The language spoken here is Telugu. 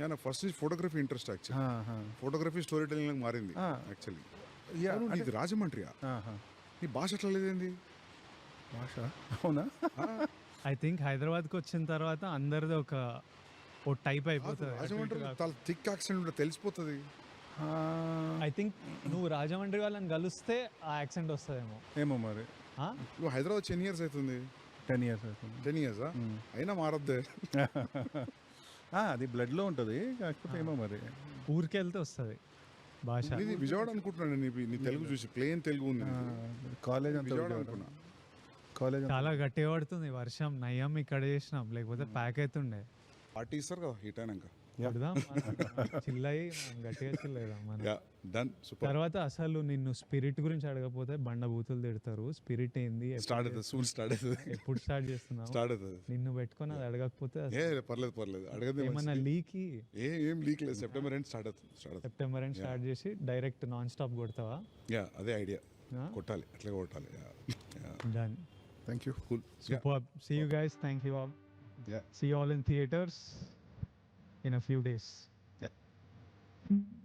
యా నా ఫస్ట్ నుంచి ఫోటోగ్రఫీ ఇంట్రెస్ట్ యాక్చువల్లీ ఆహా. ఫోటోగ్రఫీ స్టోరీ టెలింగ్ మారింది. యాక్చువల్లీ అంటే- నీది రాజమండ్రియా ఆహా. నీ భాష ఎట్లా లేదేంది? భాష? అవునా? ఐ థింక్ హైదరాబాద్కి వచ్చిన తర్వాత అందరిది ఒక ఓ టైప్ అయిపోతుంది. రాజమండ్రి చాలా థిక్ యాక్సెంట్ ఉంటుంది తెలిసిపోతుంది. ఆ, ఐ థింక్ నువ్వు రాజమండ్రి వాళ్ళని కలిస్తే ఆ యాక్సెంట్ వస్తుందేమో. ఏమో మరి. ఆ? నువ్వు హైదరాబాద్ టెన్ ఇయర్స్ అవుతుంది. టెన్ ఇయర్స్ అవుతుంది. Ten years? అయినా మారద్దే. అది బ్లడ్లో ఉంటుంది. కాకపోతే ఏమో మరి. ఊరికి వెళ్తే వస్తుంది భాష. ఇది విజయవాడ అనుకుంటున్నాను నీ నీ తెలుగు చూసి ప్లేన్ తెలుగు ఉంది. కాలేజ్ అంతా విజయవాడ విజయవాడ. అనుకున్నా. కాలేజ్ చాలా గట్టిగా పడుతుంది వర్షం. నయ్యం ఇక్కడ చేసినాం. లేకపోతే ప్యాక్ అవుతుండే. పార్టీ ఇస్తారు కదా హీట్ అయినాక. చిల్లయి గట్టిగా చిల్లేదాం తర్వాత అసలు నిన్ను స్పిరిట్ గురించి అడగకపోతే బండ బూతులు తిడతారు. స్పిరిట్ ఏంది? ఎప్పుడు- స్టార్ట్ అవుతుంది సూన్ స్టార్ట్ అవుతుంది. ఎప్పుడు స్టార్ట్ చేస్తున్నావు? స్టార్ట్ అవుతుంది. నిన్ను పెట్టుకొని అది అడగకపోతే ఏ పర్లేదు పర్లేదు. అడగదే ఏమన్నా లీకి ఏ ఏం లీక్ లేదు. సెప్టెంబర్ ఎండ్ స్టార్ట్ అవుతుంది స్టార్ట్ సెప్టెంబర్ అని స్టార్ట్ చేసి డైరెక్ట్ నాన్ స్టాప్ కొడతావా? యా అదే ఐడియా. కొట్టాలి అట్లా కొట్టాలి. Done thank you cool super see you guys thank you all yeah you all in theaters. In a few days. Yeah. Hmm.